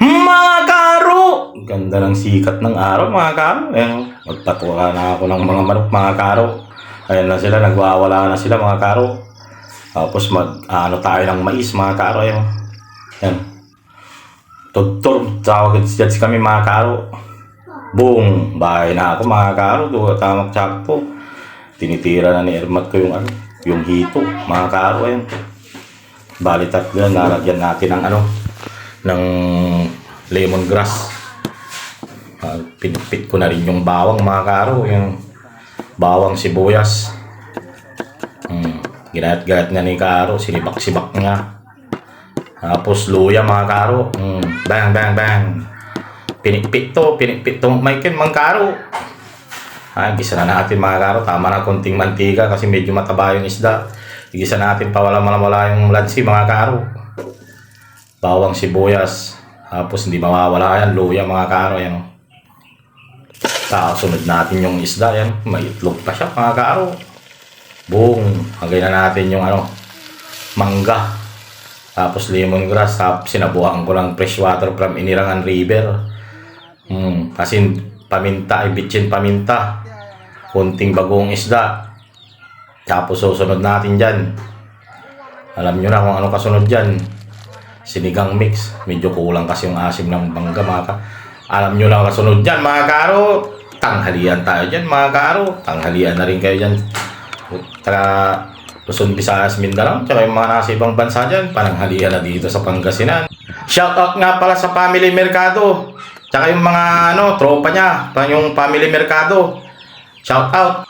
Mga karo! Ganda ng sikat ng araw, mga karo. Ayan, magpatuwa na ako ng mga manok, mga karo. Ayan na sila, nagwawala na sila, mga karo. Tapos mag, ano tayo ng mais, mga karo. Ayan. Ayan. Tutor, tawag dyan kami, mga karo. Boom! Bahay na ako, mga karo. Tamak sakto. Tinitira na ni Ermat ko yung ano, yung hito, mga karo. Ayan. Bali tatlo yan, lalagyan natin ng ano, ng lemongrass. Uh, pinipit ko na rin yung bawang mga karo, yung bawang sibuyas. Hmm. Ginayat-gayat nga ni Karo, sinibak-sibak nga. Tapos luya mga karo. Hmm. Bang, bang, bang. Pinipit to, pinipit to. Michael, mga karo. Ay, gisa na natin mga karo. Tama na konting mantika kasi medyo mataba yung isda. Igisa natin pa wala wala yung lansi mga karo. Bawang sibuyas. Tapos hindi mawawala yan. Luya mga karo. Yan. Tapos sunod natin yung isda. Yan. May itlog pa siya mga karo. Boom. Hagay na natin yung ano. Mangga. Tapos lemongrass. Tapos sinabuhan ko ng fresh water from Inirangan River. Hmm. Kasi paminta ay bitchin paminta. Kunting bagong isda. Tapos susunod natin dyan. Alam nyo na kung ano kasunod dyan. Sinigang mix. Medyo kulang kasi yung asim ng bangga mga ka. Alam nyo na ang kasunod dyan mga karo. Tanghalian tayo dyan mga karo. Tanghalian na rin kayo dyan. Taka Luzon, Visayas, Mindanao. Tsaka yung mga nasa ibang bansa dyan. Pananghalian na dito sa Pangasinan. Shoutout nga pala sa Family Mercado. Tsaka yung mga ano, tropa niya. Yung Family Mercado. Shoutout.